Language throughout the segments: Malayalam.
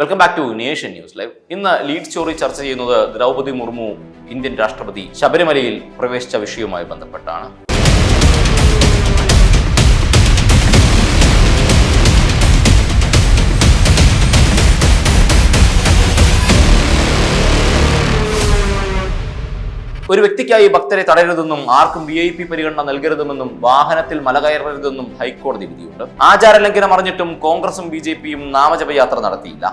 Welcome back to nation news live ഇന്ന് ലീഡ് സ്റ്റോറി ചർച്ച ചെയ്യുന്നത് ദ്രൗപദി മുർമു ഇന്ത്യൻ രാഷ്ട്രപതി ശബരിമലയിൽ പ്രവേശിച്ച വിഷയവുമായി ബന്ധപ്പെട്ടാണ്. ഒരു വ്യക്തിക്കായി ഭക്തരെ തടയരുതെന്നും ആർക്കും വി ഐ പി പരിഗണന നൽകരുതെന്നും വാഹനത്തിൽ മല കയറരുതെന്നും ഹൈക്കോടതി വിധിയുണ്ട്. ആചാരലംഘനം അറിഞ്ഞിട്ടും കോൺഗ്രസും ബി ജെ പിയും നാമജപയാത്ര നടത്തിയില്ല.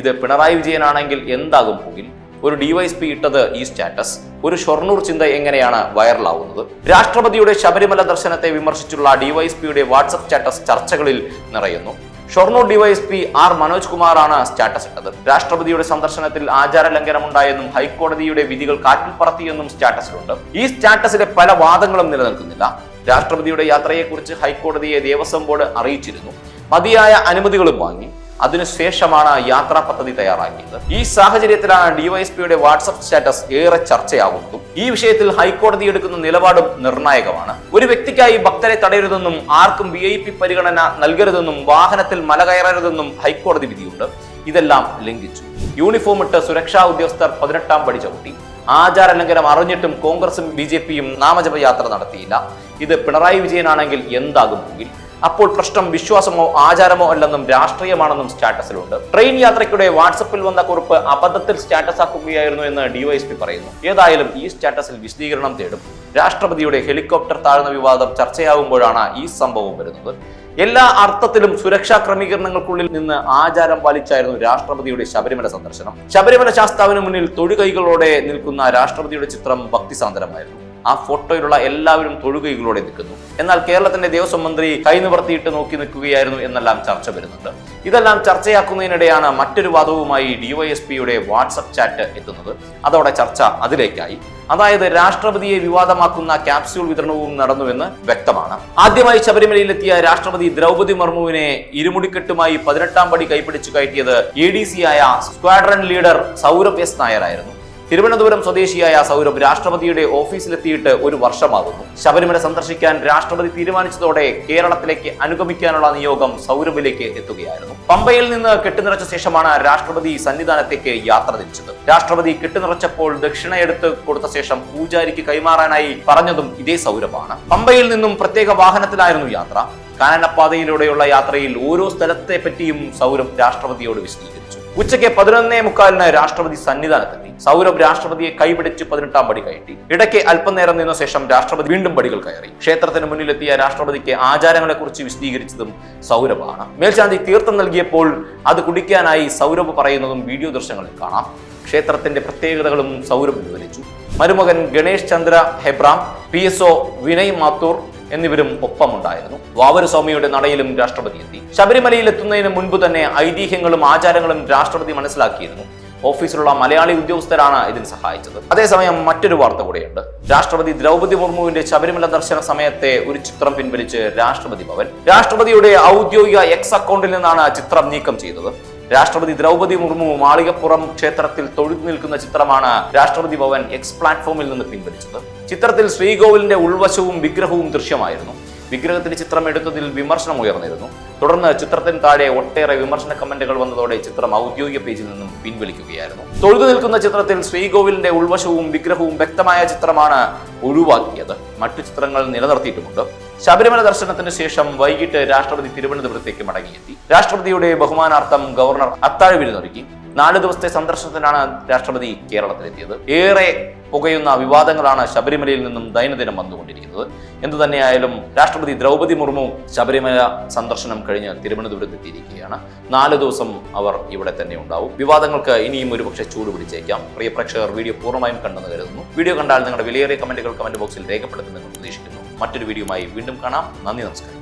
ഇത് പിണറായി വിജയനാണെങ്കിൽ എന്താകും പോകിൽ ഒരു ഡിവൈഎസ്പി ഇട്ടത് ഈ സ്റ്റാറ്റസ്. ഒരു ഷൊർണൂർ ചിന്ത എങ്ങനെയാണ് വൈറലാവുന്നത്? രാഷ്ട്രപതിയുടെ ശബരിമല ദർശനത്തെ വിമർശിച്ചുള്ള ഡിവൈഎസ്പിയുടെ വാട്സപ്പ് സ്റ്റാറ്റസ് ചർച്ചകളിൽ നിറയുന്നു. ഷൊർണൂർ ഡിവൈഎസ്പി ആർ മനോജ് കുമാറാണ് സ്റ്റാറ്റസ് ഇട്ടത്. രാഷ്ട്രപതിയുടെ സന്ദർശനത്തിൽ ആചാര ലംഘനമുണ്ടായെന്നും ഹൈക്കോടതിയുടെ വിധികൾ കാറ്റിൽ പറത്തിയെന്നും സ്റ്റാറ്റസിലുണ്ട്. ഈ സ്റ്റാറ്റസിലെ പല വാദങ്ങളും നിലനിൽക്കുന്നില്ല. രാഷ്ട്രപതിയുടെ യാത്രയെക്കുറിച്ച് ഹൈക്കോടതിയെ ദേവസ്വം ബോർഡ് അറിയിച്ചിരുന്നു. മതിയായ അനുമതികളും വാങ്ങി. അതിനുശേഷമാണ് യാത്രാ പദ്ധതി തയ്യാറാക്കിയത്. ഈ സാഹചര്യത്തിലാണ് ഡിവൈഎസ്പിയുടെ വാട്സപ്പ് സ്റ്റാറ്റസ് ഏറെ ചർച്ചയാകുന്നതും ഈ വിഷയത്തിൽ ഹൈക്കോടതി എടുക്കുന്ന നിലപാടും നിർണായകമാണ്. ഒരു വ്യക്തിക്കായി ഭക്തരെ തടയരുതെന്നും ആർക്കും വി ഐ പി പരിഗണന നൽകരുതെന്നും വാഹനത്തിൽ മല കയറരുതെന്നും ഹൈക്കോടതി വിധിയുണ്ട്. ഇതെല്ലാം ലംഘിച്ചു. യൂണിഫോം ഇട്ട് സുരക്ഷാ ഉദ്യോഗസ്ഥർ പതിനെട്ടാം പടി ചവിട്ടി. ആചാര ലംഘനം അറിഞ്ഞിട്ടും കോൺഗ്രസും ബി ജെ പിയും നാമജപയാത്ര നടത്തിയില്ല. ഇത് പിണറായി വിജയനാണെങ്കിൽ എന്താകും അപ്പോൾ പ്രശ്നം വിശ്വാസമോ ആചാരമോ അല്ലെന്നും രാഷ്ട്രീയമാണെന്നും സ്റ്റാറ്റസിലുണ്ട്. ട്രെയിൻ യാത്രയ്ക്കിടെ വാട്സപ്പിൽ വന്ന കുറിപ്പ് അബദ്ധത്തിൽ സ്റ്റാറ്റസ് ആക്കുകയായിരുന്നു എന്ന് ഡിവൈഎസ്പി പറയുന്നു. ഏതായാലും ഈ സ്റ്റാറ്റസിൽ വിശദീകരണം തേടും. രാഷ്ട്രപതിയുടെ ഹെലികോപ്റ്റർ താഴ്ന്ന വിവാദം ചർച്ചയാകുമ്പോഴാണ് ഈ സംഭവം വരുന്നത്. എല്ലാ അർത്ഥത്തിലും സുരക്ഷാ ക്രമീകരണങ്ങൾക്കുള്ളിൽ നിന്ന് ആചാരം പാലിച്ചായിരുന്നു രാഷ്ട്രപതിയുടെ ശബരിമല സന്ദർശനം. ശബരിമല ശാസ്താവിന് മുന്നിൽ തൊഴുകൈകളോടെ നിൽക്കുന്ന രാഷ്ട്രപതിയുടെ ചിത്രം ഭക്തിസാന്ദ്രമായിരുന്നു. ആ ഫോട്ടോയിലുള്ള എല്ലാവരും തൊഴുകൈകളോടെ നിൽക്കുന്നു. എന്നാൽ കേരളത്തിന്റെ ദേവസ്വം മന്ത്രി കൈ നിവർത്തിയിട്ട് നോക്കി നിൽക്കുകയായിരുന്നു എന്നെല്ലാം ചർച്ച വരുന്നുണ്ട്. ഇതെല്ലാം ചർച്ചയാക്കുന്നതിനിടെയാണ് മറ്റൊരു വാദവുമായി ഡിവൈഎസ്പിയുടെ വാട്സപ്പ് ചാറ്റ് എത്തുന്നത്. അതോടെ ചർച്ച അതിലേക്കായി. അതായത് രാഷ്ട്രപതിയെ വിവാദമാക്കുന്ന ക്യാപ്സ്യൂൾ വിതരണവും നടന്നുവെന്ന് വ്യക്തമാണ്. ആദ്യമായി ശബരിമലയിലെത്തിയ രാഷ്ട്രപതി ദ്രൗപദി മുർമുവിനെ ഇരുമുടിക്കെട്ടുമായി പതിനെട്ടാം പടി കൈപ്പിടിച്ചു കയറ്റിയത് എ ഡി സി ആയ സ്ക്വാഡ്രൺ ലീഡർ സൗരഭ് എസ് നായരായിരുന്നു. തിരുവനന്തപുരം സ്വദേശിയായ സൗരഭ് രാഷ്ട്രപതിയുടെ ഓഫീസിലെത്തിയിട്ട് ഒരു വർഷമാകുന്നു. ശബരിമല സന്ദർശിക്കാൻ രാഷ്ട്രപതി തീരുമാനിച്ചതോടെ കേരളത്തിലേക്ക് അനുഗമിക്കാനുള്ള നിയോഗം സൗരഭിലേക്ക് എത്തുകയായിരുന്നു. പമ്പയിൽ നിന്ന് കെട്ടുനിറച്ച ശേഷമാണ് രാഷ്ട്രപതി സന്നിധാനത്തേക്ക് യാത്ര തിരിച്ചത്. രാഷ്ട്രപതി കെട്ടുനിറച്ചപ്പോൾ ദക്ഷിണ എടുത്ത് കൊടുത്ത ശേഷം പൂജാരിക്ക് കൈമാറാനായി പറഞ്ഞതും ഇതേ സൗരഭാണ്. പമ്പയിൽ നിന്നും പ്രത്യേക വാഹനത്തിലായിരുന്നു യാത്ര. കാനനപ്പാതയിലൂടെയുള്ള യാത്രയിൽ ഓരോ സ്ഥലത്തെ പറ്റിയും സൗരഭ് രാഷ്ട്രപതിയോട് വിശദീകരിച്ചു. ഉച്ചയ്ക്ക് പതിനൊന്നേ മുക്കാലിന് രാഷ്ട്രപതി സന്നിധാനത്തെത്തി. സൗരഭ് രാഷ്ട്രപതിയെ കൈപിടിച്ച് പതിനെട്ടാം പടി കയറ്റി. ഇടയ്ക്ക് അല്പനേരം നിന്ന ശേഷം രാഷ്ട്രപതി വീണ്ടും പടികൾ കയറി. ക്ഷേത്രത്തിന് മുന്നിലെത്തിയ രാഷ്ട്രപതിക്ക് ആചാരങ്ങളെ കുറിച്ച് വിശദീകരിച്ചതും സൗരഭാണ്. മേൽശാന്തി തീർത്ഥം നൽകിയപ്പോൾ അത് കുടിക്കാനായി സൗരഭ് പറയുന്നതും വീഡിയോ ദൃശ്യങ്ങളിൽ കാണാം. ക്ഷേത്രത്തിന്റെ പ്രത്യേകതകളും സൗരഭ് വിവരിച്ചു. മരുമകൻ Ganesh Chandra Hebram P S O Vinay Mathur എന്നിവരും ഒപ്പമുണ്ടായിരുന്നു. വാവരസ്വാമിയുടെ നടയിലും രാഷ്ട്രപതി എത്തി. ശബരിമലയിൽ എത്തുന്നതിന് മുൻപ് തന്നെ ഐതിഹ്യങ്ങളും ആചാരങ്ങളും രാഷ്ട്രപതി മനസ്സിലാക്കിയിരുന്നു. ഓഫീസിലുള്ള മലയാളി ഉദ്യോഗസ്ഥരാണ് ഇതിന് സഹായിച്ചത്. അതേസമയം മറ്റൊരു വാർത്ത കൂടെയുണ്ട്. രാഷ്ട്രപതി ദ്രൗപദി മുർമുവിന്റെ ശബരിമല ദർശന സമയത്തെ ഒരു ചിത്രം പിൻവലിച്ച് രാഷ്ട്രപതി ഭവൻ. രാഷ്ട്രപതിയുടെ ഔദ്യോഗിക എക്സ് അക്കൗണ്ടിൽ നിന്നാണ് ചിത്രം നീക്കം ചെയ്തത്. രാഷ്ട്രപതി ദ്രൗപതി മുർമു മാളികപ്പുറം ക്ഷേത്രത്തിൽ തൊഴുതു നിൽക്കുന്ന ചിത്രമാണ് രാഷ്ട്രപതി ഭവൻ എക്സ് പ്ലാറ്റ്ഫോമിൽ നിന്ന് പിൻവലിച്ചത്. ചിത്രത്തിൽ ശ്രീകോവിലിന്റെ ഉൾവശവും വിഗ്രഹവും ദൃശ്യമായിരുന്നു. വിഗ്രഹത്തിന്റെ ചിത്രം എടുത്തതിൽ വിമർശനം ഉയർന്നിരുന്നു. തുടർന്ന് ചിത്രത്തിന് താഴെ ഒട്ടേറെ വിമർശന കമന്റുകൾ വന്നതോടെ ചിത്രം ഔദ്യോഗിക പേജിൽ നിന്നും പിൻവലിക്കുകയായിരുന്നു. തൊഴുതു നിൽക്കുന്ന ചിത്രത്തിൽ ശ്രീകോവിലിന്റെ ഉൾവശവും വിഗ്രഹവും വ്യക്തമായ ചിത്രമാണ് ഒഴിവാക്കിയത് മറ്റു ചിത്രങ്ങൾ നിലനിർത്തിയിട്ടുമുണ്ട്. ശബരിമല ദർശനത്തിന് ശേഷം വൈകിട്ട് രാഷ്ട്രപതി തിരുവനന്തപുരത്തേക്ക് മടങ്ങിയെത്തി. രാഷ്ട്രപതിയുടെ ബഹുമാനാർത്ഥം ഗവർണർ അത്താഴ വിരുന്നൊരുക്കി നാല് ദിവസത്തെ സന്ദർശനത്തിനാണ് രാഷ്ട്രപതി കേരളത്തിലെത്തിയത്. ഏറെ പുകയുന്ന വിവാദങ്ങളാണ് ശബരിമലയിൽ നിന്നും ദൈനംദിനം വന്നുകൊണ്ടിരിക്കുന്നത്. എന്തു തന്നെയായാലും രാഷ്ട്രപതി ദ്രൗപദി മുർമു ശബരിമല സന്ദർശനം കഴിഞ്ഞ് തിരുവനന്തപുരത്ത് എത്തിയിരിക്കുകയാണ് നാല് ദിവസം അവർ ഇവിടെ തന്നെ ഉണ്ടാവും. വിവാദങ്ങൾക്ക് ഇനിയും ഒരുപക്ഷെ ചൂട് പിടിച്ചേക്കാം. പ്രിയ പ്രേക്ഷകർ വീഡിയോ പൂർണമായും കണ്ടെന്ന് കരുതുന്നു. വീഡിയോ കണ്ടാൽ നിങ്ങളുടെ വിലയേറിയ കമന്റുകൾ കമന്റ് ബോക്സിൽ രേഖപ്പെടുത്തുമെന്ന് പ്രതീക്ഷിക്കുന്നു. മറ്റൊരു വീഡിയോയുമായി വീണ്ടും കാണാം. നന്ദി നമസ്കാരം.